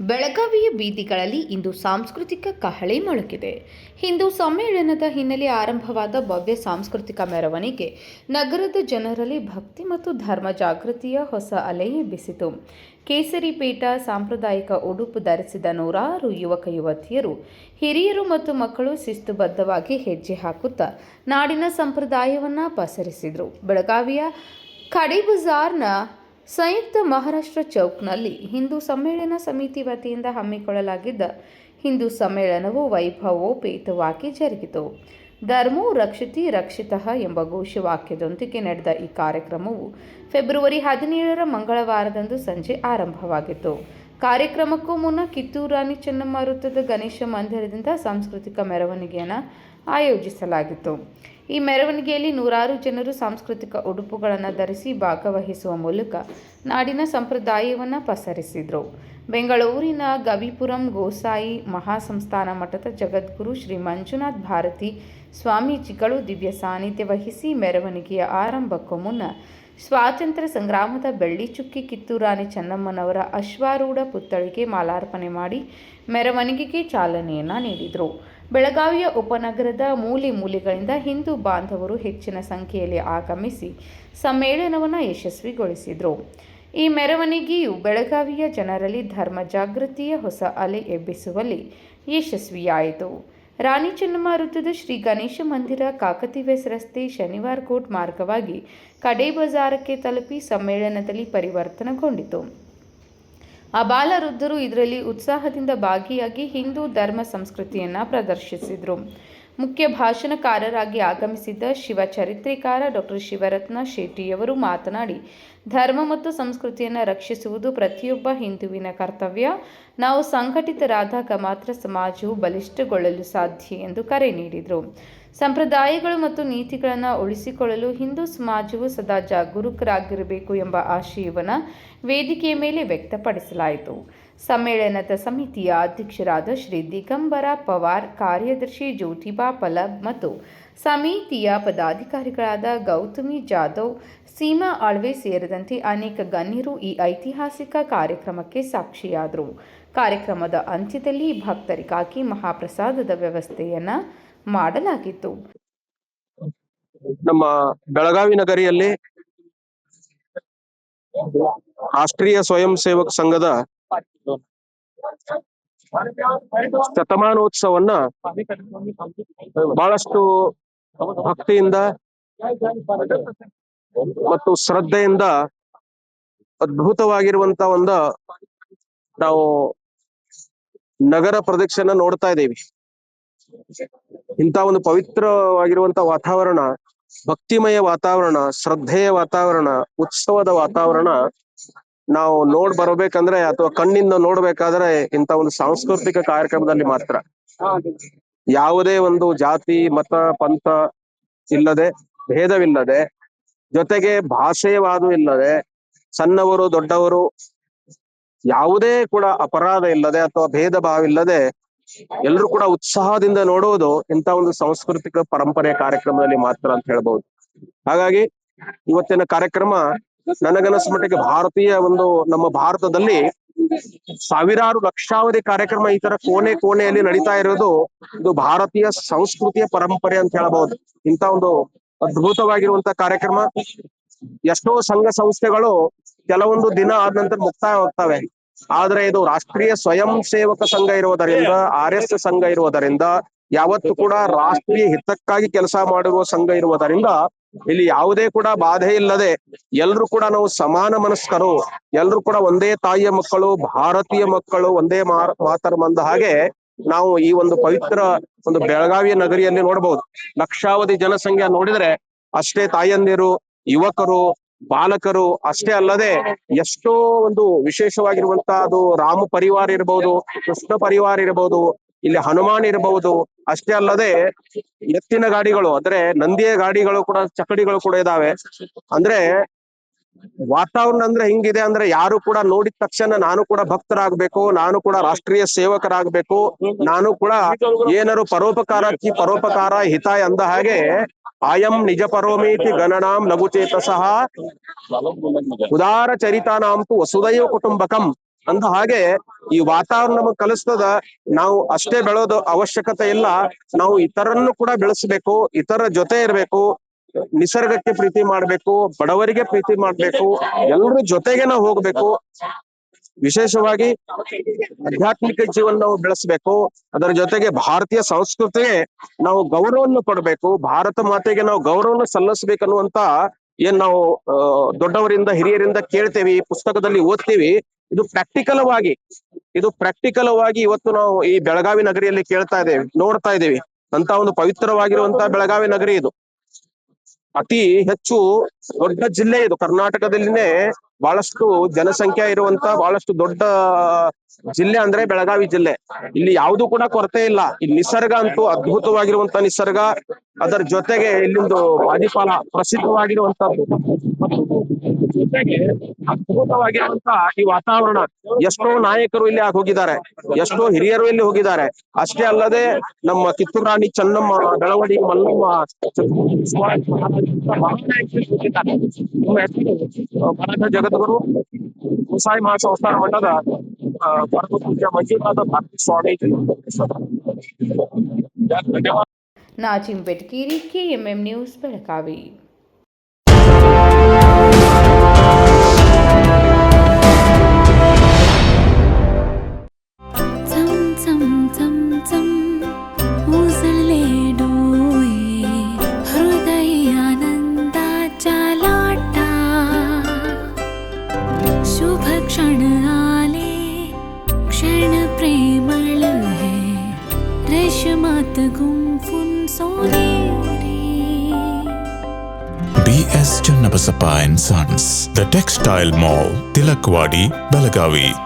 ಬೆಳಗಾವಿಯ ಬೀದಿಗಳಲ್ಲಿ ಇಂದು ಸಾಂಸ್ಕೃತಿಕ ಕಹಳೆ ಮೊಳಗಿದೆ. ಹಿಂದೂ ಸಮ್ಮೇಳನದ ಹಿನ್ನೆಲೆ ಆರಂಭವಾದ ಭವ್ಯ ಸಾಂಸ್ಕೃತಿಕ ಮೆರವಣಿಗೆ ನಗರದ ಜನರಲ್ಲಿ ಭಕ್ತಿ ಮತ್ತು ಧರ್ಮ ಜಾಗೃತಿಯ ಹೊಸ ಅಲೆ ಎಬ್ಬಿಸಿತು. ಪೀಠ ಸಾಂಪ್ರದಾಯಿಕ ಉಡುಪು ಧರಿಸಿದ ನೂರಾರು ಯುವಕ ಯುವತಿಯರು, ಹಿರಿಯರು ಮತ್ತು ಮಕ್ಕಳು ಶಿಸ್ತುಬದ್ಧವಾಗಿ ಹೆಜ್ಜೆ ಹಾಕುತ್ತಾ ನಾಡಿನ ಸಂಪ್ರದಾಯವನ್ನು ಪಸರಿಸಿದರು. ಬೆಳಗಾವಿಯ ಖಡೆ ಬಜಾರ್ನ ಸಂಯುಕ್ತ ಮಹಾರಾಷ್ಟ್ರ ಚೌಕ್ನಲ್ಲಿ ಹಿಂದೂ ಸಮ್ಮೇಳನ ಸಮಿತಿ ವತಿಯಿಂದ ಹಮ್ಮಿಕೊಳ್ಳಲಾಗಿದ್ದ ಹಿಂದೂ ಸಮ್ಮೇಳನವು ವೈಭವೋಪೇತವಾಗಿ ಜರುಗಿತು. ಧರ್ಮೋ ರಕ್ಷಿತಿ ರಕ್ಷಿತಃ ಎಂಬ ಘೋಷವಾಕ್ಯದೊಂದಿಗೆ ನಡೆದ ಈ ಕಾರ್ಯಕ್ರಮವು ಫೆಬ್ರವರಿ ಹದಿನೇಳರ ಮಂಗಳವಾರದಂದು ಸಂಜೆ ಆರಂಭವಾಗಿತ್ತು. ಕಾರ್ಯಕ್ರಮಕ್ಕೂ ಮುನ್ನ ಕಿತ್ತೂರು ರಾಣಿ ಚೆನ್ನಮ್ಮ ವೃತ್ತದ ಗಣೇಶ ಮಂದಿರದಿಂದ ಸಾಂಸ್ಕೃತಿಕ ಮೆರವಣಿಗೆಯನ್ನು ಆಯೋಜಿಸಲಾಗಿತ್ತು. ಈ ಮೆರವಣಿಗೆಯಲ್ಲಿ ನೂರಾರು ಜನರು ಸಾಂಸ್ಕೃತಿಕ ಉಡುಪುಗಳನ್ನು ಧರಿಸಿ ಭಾಗವಹಿಸುವ ಮೂಲಕ ನಾಡಿನ ಸಂಪ್ರದಾಯವನ್ನು ಪಸರಿಸಿದರು. ಬೆಂಗಳೂರಿನ ಗವಿಪುರಂ ಗೋಸಾಯಿ ಮಹಾಸಂಸ್ಥಾನ ಮಠದ ಜಗದ್ಗುರು ಶ್ರೀ ಮಂಜುನಾಥ್ ಭಾರತಿ ಸ್ವಾಮೀಜಿಗಳು ದಿವ್ಯ ಸಾನ್ನಿಧ್ಯ ವಹಿಸಿ ಮೆರವಣಿಗೆಯ ಆರಂಭಕ್ಕೂ ಮುನ್ನ ಸ್ವಾತಂತ್ರ್ಯ ಸಂಗ್ರಾಮದ ಬೆಳ್ಳಿ ಚುಕ್ಕಿ ಕಿತ್ತೂರಾಣಿ ಚೆನ್ನಮ್ಮನವರ ಅಶ್ವಾರೂಢ ಪುತ್ಥಳಿಗೆ ಮಾಲಾರ್ಪಣೆ ಮಾಡಿ ಮೆರವಣಿಗೆಗೆ ಚಾಲನೆಯನ್ನು ನೀಡಿದರು. ಬೆಳಗಾವಿಯ ಉಪನಗರದ ಮೂಲೆ ಮೂಲೆಗಳಿಂದ ಹಿಂದೂ ಬಾಂಧವರು ಹೆಚ್ಚಿನ ಸಂಖ್ಯೆಯಲ್ಲಿ ಆಗಮಿಸಿ ಸಮ್ಮೇಳನವನ್ನು ಯಶಸ್ವಿಗೊಳಿಸಿದರು. ಈ ಮೆರವಣಿಗೆಯು ಬೆಳಗಾವಿಯ ಜನರಲ್ಲಿ ಧರ್ಮ ಜಾಗೃತಿಯ ಹೊಸ ಅಲೆ ಎಬ್ಬಿಸುವಲ್ಲಿ ಯಶಸ್ವಿಯಾಯಿತು. ರಾಣಿ ಚೆನ್ನಮ್ಮ ವೃತ್ತದ ಶ್ರೀ ಗಣೇಶ ಮಂದಿರ ಕಾಕತಿವೆಸ್ ರಸ್ತೆ, ಶನಿವಾರ ಕೋಟ್ ಮಾರ್ಗವಾಗಿ ಕಡೇ ಬಜಾರಕ್ಕೆ ತಲುಪಿ ಸಮ್ಮೇಳನದಲ್ಲಿ ಪರಿವರ್ತನೆಗೊಂಡಿತು. ಅಬಾಲ ವೃದ್ಧರು ಇದರಲ್ಲಿ ಉತ್ಸಾಹದಿಂದ ಭಾಗಿಯಾಗಿ ಹಿಂದೂ ಧರ್ಮ ಸಂಸ್ಕೃತಿಯನ್ನು ಪ್ರದರ್ಶಿಸಿದರು. ಮುಖ್ಯ ಭಾಷಣಕಾರರಾಗಿ ಆಗಮಿಸಿದ್ದ ಶಿವ ಚರಿತ್ರಿಕಾರ ಡಾಕ್ಟರ್ ಶಿವರತ್ನ ಶೆಟ್ಟಿಯವರು ಮಾತನಾಡಿ, ಧರ್ಮ ಮತ್ತು ಸಂಸ್ಕೃತಿಯನ್ನು ರಕ್ಷಿಸುವುದು ಪ್ರತಿಯೊಬ್ಬ ಹಿಂದುವಿನ ಕರ್ತವ್ಯ. ನಾವು ಸಂಘಟಿತರಾದಾಗ ಮಾತ್ರ ಸಮಾಜವು ಬಲಿಷ್ಠಗೊಳ್ಳಲು ಸಾಧ್ಯ ಎಂದು ಕರೆ ನೀಡಿದರು. ಸಂಪ್ರದಾಯಗಳು ಮತ್ತು ನೀತಿಗಳನ್ನು ಉಳಿಸಿಕೊಳ್ಳಲು ಹಿಂದೂ ಸಮಾಜವು ಸದಾ ಜಾಗರೂಕರಾಗಿರಬೇಕು ಎಂಬ ಆಶಯವನ್ನು ವೇದಿಕೆಯ ಮೇಲೆ ವ್ಯಕ್ತಪಡಿಸಲಾಯಿತು. ಸಮ್ಮೇಳನದ ಸಮಿತಿಯ ಅಧ್ಯಕ್ಷರಾದ ಶ್ರೀ ದಿಗಂಬರ ಪವಾರ್, ಕಾರ್ಯದರ್ಶಿ ಜ್ಯೋತಿಬಾ ಪಲಬ್ ಮತ್ತು ಸಮಿತಿಯ ಪದಾಧಿಕಾರಿಗಳಾದ ಗೌತಮಿ ಜಾಧವ್, ಸೀಮಾ ಆಳ್ವೆ ಸೇರಿದಂತೆ ಅನೇಕ ಗಣ್ಯರು ಈ ಐತಿಹಾಸಿಕ ಕಾರ್ಯಕ್ರಮಕ್ಕೆ ಸಾಕ್ಷಿಯಾದರು. ಕಾರ್ಯಕ್ರಮದ ಅಂತ್ಯದಲ್ಲಿ ಭಕ್ತರಿಗಾಗಿ ಮಹಾಪ್ರಸಾದದ ವ್ಯವಸ್ಥೆಯನ್ನು ಮಾಡಲಾಗಿತ್ತು. ನಮ್ಮ ಬೆಳಗಾವಿ ನಗರಿಯಲ್ಲಿ ರಾಷ್ಟ್ರೀಯ ಸ್ವಯಂ ಸೇವಕ ಸಂಘದ ಶತಮಾನೋತ್ಸವನ್ನ ಬಹಳಷ್ಟು ಭಕ್ತಿಯಿಂದ ಮತ್ತು ಶ್ರದ್ಧೆಯಿಂದ ಅದ್ಭುತವಾಗಿರುವಂತ ಒಂದು ನಾವು ನಗರ ಪ್ರದಕ್ಷಿಣ ನೋಡ್ತಾ ಇದ್ದೀವಿ. ಇಂಥ ಒಂದು ಪವಿತ್ರವಾಗಿರುವಂತ ವಾತಾವರಣ, ಭಕ್ತಿಮಯ ವಾತಾವರಣ, ಶ್ರದ್ಧೆಯ ವಾತಾವರಣ, ಉತ್ಸವದ ವಾತಾವರಣ ನಾವು ನೋಡ್ ಬರಬೇಕಂದ್ರೆ ಅಥವಾ ಕಣ್ಣಿಂದ ನೋಡ್ಬೇಕಾದ್ರೆ ಇಂಥ ಒಂದು ಸಾಂಸ್ಕೃತಿಕ ಕಾರ್ಯಕ್ರಮದಲ್ಲಿ ಮಾತ್ರ. ಯಾವುದೇ ಒಂದು ಜಾತಿ, ಮತ, ಪಂಥ ಇಲ್ಲದೆ, ಭೇದವಿಲ್ಲದೆ, ಜೊತೆಗೆ ಭಾಷೆಯವಾದೂ ಇಲ್ಲದೆ, ಸಣ್ಣವರು, ದೊಡ್ಡವರು ಯಾವುದೇ ಕೂಡ ಅಪರಾಧ ಇಲ್ಲದೆ ಅಥವಾ ಭೇದ ಭಾವ ಇಲ್ಲದೆ ಎಲ್ಲರೂ ಕೂಡ ಉತ್ಸಾಹದಿಂದ ನೋಡುವುದು ಇಂತ ಒಂದು ಸಾಂಸ್ಕೃತಿಕ ಪರಂಪರೆ ಕಾರ್ಯಕ್ರಮದಲ್ಲಿ ಮಾತ್ರ ಅಂತ ಹೇಳ್ಬಹುದು ಹಾಗಾಗಿ ಇವತ್ತಿನ ಕಾರ್ಯಕ್ರಮ ನನಗನಸ್ ಮಟ್ಟಿಗೆ ಭಾರತೀಯ ಒಂದು ನಮ್ಮ ಭಾರತದಲ್ಲಿ ಸಾವಿರಾರು ಲಕ್ಷಾವಧಿ ಕಾರ್ಯಕ್ರಮ ಈ ತರ ಕೋಣೆ ಕೋಣೆಯಲ್ಲಿ ನಡೀತಾ ಇರೋದು ಇದು ಭಾರತೀಯ ಸಂಸ್ಕೃತಿಯ ಪರಂಪರೆ ಅಂತ ಹೇಳಬಹುದು ಇಂತ ಒಂದು ಅದ್ಭುತವಾಗಿರುವಂತ ಕಾರ್ಯಕ್ರಮ. ಎಷ್ಟೋ ಸಂಘ ಸಂಸ್ಥೆಗಳು ಕೆಲವೊಂದು ದಿನ ಆದ ನಂತರ ಮುಕ್ತಾಯ ಹೋಗ್ತವೆ ಆದ್ರೆ ಇದು ರಾಷ್ಟ್ರೀಯ ಸ್ವಯಂ ಸೇವಕ ಸಂಘ ಇರುವುದರಿಂದ, ಆರ್ ಎಸ್ ಸಂಘ ಇರುವುದರಿಂದ, ಯಾವತ್ತು ಕೂಡ ರಾಷ್ಟ್ರೀಯ ಹಿತಕ್ಕಾಗಿ ಕೆಲಸ ಮಾಡಿರುವ ಸಂಘ ಇರುವುದರಿಂದ ಇಲ್ಲಿ ಯಾವುದೇ ಕೂಡ ಬಾಧೆ ಇಲ್ಲದೆ ಎಲ್ರು ಕೂಡ ನಾವು ಸಮಾನ ಮನಸ್ಕರು, ಎಲ್ರು ಕೂಡ ಒಂದೇ ತಾಯಿಯ ಮಕ್ಕಳು, ಭಾರತೀಯ ಮಕ್ಕಳು, ಒಂದೇ ಮಾತರ ಬಂದ ಹಾಗೆ ನಾವು ಈ ಒಂದು ಪವಿತ್ರ ಒಂದು ಬೆಳಗಾವಿಯ ನಗರಿಯಲ್ಲಿ ನೋಡಬಹುದು ಲಕ್ಷಾವಧಿ ಜನಸಂಖ್ಯೆ ನೋಡಿದ್ರೆ ಅಷ್ಟೇ ತಾಯಂದಿರು, ಯುವಕರು ಬಾಲಕರು ಅಷ್ಟೇ ಅಲ್ಲದೆ ಎಷ್ಟೋ ಒಂದು ವಿಶೇಷವಾಗಿರುವಂತ ಅದು ರಾಮ ಪರಿವಾರ ಇರಬಹುದು ಕೃಷ್ಣ ಪರಿವಾರ ಇರಬಹುದು ಇಲ್ಲಿ ಹನುಮಾನ್ ಇರಬಹುದು ಅಷ್ಟೇ ಅಲ್ಲದೆ ಎತ್ತಿನ ಗಾಡಿಗಳು ಅಂದ್ರೆ ನಂದಿಯ ಗಾಡಿಗಳು ಕೂಡ ಚಕಡಿಗಳು ಕೂಡ ಇದಾವೆ. ಅಂದ್ರೆ ವಾತಾವರಣ ಅಂದ್ರೆ ಹಿಂಗಿದೆ ಅಂದ್ರೆ ಯಾರು ಕೂಡ ನೋಡಿದ ತಕ್ಷಣ ನಾನು ಕೂಡ ಭಕ್ತರಾಗ್ಬೇಕು, ನಾನು ಕೂಡ ರಾಷ್ಟ್ರೀಯ ಸೇವಕರಾಗ್ಬೇಕು, ನಾನು ಕೂಡ ಏನಾರು ಪರೋಪಕಾರಕ್ಕೆ ಪರೋಪಕಾರ ಹಿತಾಯ ಅಂದ ಹಾಗೆ ಆಯಂ ನಿಜ ಪರೋಮೇತಿ ಗಣನಾಂ ಲಘುಚೇತಸಃ ಉದಾರ ಚರಿತಾನಾಂ ತು ವಸುದೈವ ಕುಟುಂಬಕಂ ಅಂದ ಹಾಗೆ ಈ ವಾತಾವರಣ ನಮಗ್ ಕಲಿಸ್ತದ ನಾವು ಅಷ್ಟೇ ಬೆಳೋದು ಅವಶ್ಯಕತೆ ಇಲ್ಲ. ನಾವು ಇತರನ್ನು ಕೂಡ ಬೆಳೆಸಬೇಕು, ಇತರ ಜೊತೆ ಇರಬೇಕು, ನಿಸರ್ಗಕ್ಕೆ ಪ್ರೀತಿ ಮಾಡ್ಬೇಕು, ಬಡವರಿಗೆ ಪ್ರೀತಿ ಮಾಡ್ಬೇಕು ಎಲ್ರ ಜೊತೆಗೆ ನಾವು ಹೋಗ್ಬೇಕು. ವಿಶೇಷವಾಗಿ ಆಧ್ಯಾತ್ಮಿಕ ಜೀವನ ನಾವು ಬೆಳೆಸಬೇಕು. ಅದರ ಜೊತೆಗೆ ಭಾರತೀಯ ಸಂಸ್ಕೃತಿಗೆ ನಾವು ಗೌರವವನ್ನು ಕೊಡಬೇಕು. ಭಾರತ ಮಾತೆಗೆ ನಾವು ಗೌರವವನ್ನು ಸಲ್ಲಿಸಬೇಕನ್ನುವಂತ ಏನ್ ನಾವು ದೊಡ್ಡವರಿಂದ, ಹಿರಿಯರಿಂದ ಕೇಳ್ತೇವಿ. ಪುಸ್ತಕದಲ್ಲಿ ಓದ್ತೀವಿ. ಇದು ಪ್ರಾಕ್ಟಿಕಲ್ ಆಗಿ ಇದು ಪ್ರಾಕ್ಟಿಕಲ್ ಆಗಿ ಇವತ್ತು ನಾವು ಈ ಬೆಳಗಾವಿ ನಗರಿಯಲ್ಲಿ ಕೇಳ್ತಾ ಇದ್ದೇವೆ, ನೋಡ್ತಾ ಇದ್ದೇವೆ. ಅಂತ ಒಂದು ಪವಿತ್ರವಾಗಿರುವಂತಹ ಬೆಳಗಾವಿ ನಗರಿ ಇದು. ಅತಿ ಹೆಚ್ಚು ದೊಡ್ಡ ಜಿಲ್ಲೆ ಇದು. ಕರ್ನಾಟಕದಲ್ಲಿನೇ ಬಹಳಷ್ಟು ಜನಸಂಖ್ಯೆ ಇರುವಂತ ಬಹಳಷ್ಟು ದೊಡ್ಡ ಜಿಲ್ಲೆ ಅಂದ್ರೆ ಬೆಳಗಾವಿ ಜಿಲ್ಲೆ. ಇಲ್ಲಿ ಯಾವುದು ಕೂಡ ಕೊರತೆ ಇಲ್ಲ. ಈ ನಿಸರ್ಗ ಅಂತೂ ಅದ್ಭುತವಾಗಿರುವಂತ ನಿಸರ್ಗ. ಅದರ ಜೊತೆಗೆ ಇಲ್ಲಿಂದು ಬಾಜಿಪಾಲ ಪ್ರಸಿದ್ಧವಾಗಿರುವಂತದ್ದು ಜೊತೆಗೆ ಅದ್ಭುತವಾಗಿರುವಂತಹ ಈ ವಾತಾವರಣ. ಎಷ್ಟೋ ನಾಯಕರು ಇಲ್ಲಿ ಆಗಿ ಹೋಗಿದ್ದಾರೆ. ಎಷ್ಟೋ ಹಿರಿಯರು ಇಲ್ಲಿ ಹೋಗಿದ್ದಾರೆ. ಅಷ್ಟೇ ಅಲ್ಲದೆ ನಮ್ಮ ಕಿತ್ತೂರು ರಾಣಿ ಚೆನ್ನಮ್ಮ ಬೆಳವಡಿ ಮಲ್ಲಮ್ಮ ಮರಾಠ ಜಗದ್ಗುರು, ಮುಸಾಯಿ ಮಹಾಸಂಸ್ಥಾನ ಮಠದ ಪೂಜ್ಯ ಮಂಜುನಾಥ ಭಾರತಿ ಸ್ವಾಮೀಜಿ ಧನ್ಯವಾದ. KMM news, Belagavi. ශමාත ගුම්ෆුන් සෝනේරේ BS චන්නපසපායන් sons The Textile Mall Tilakwadi Belagavi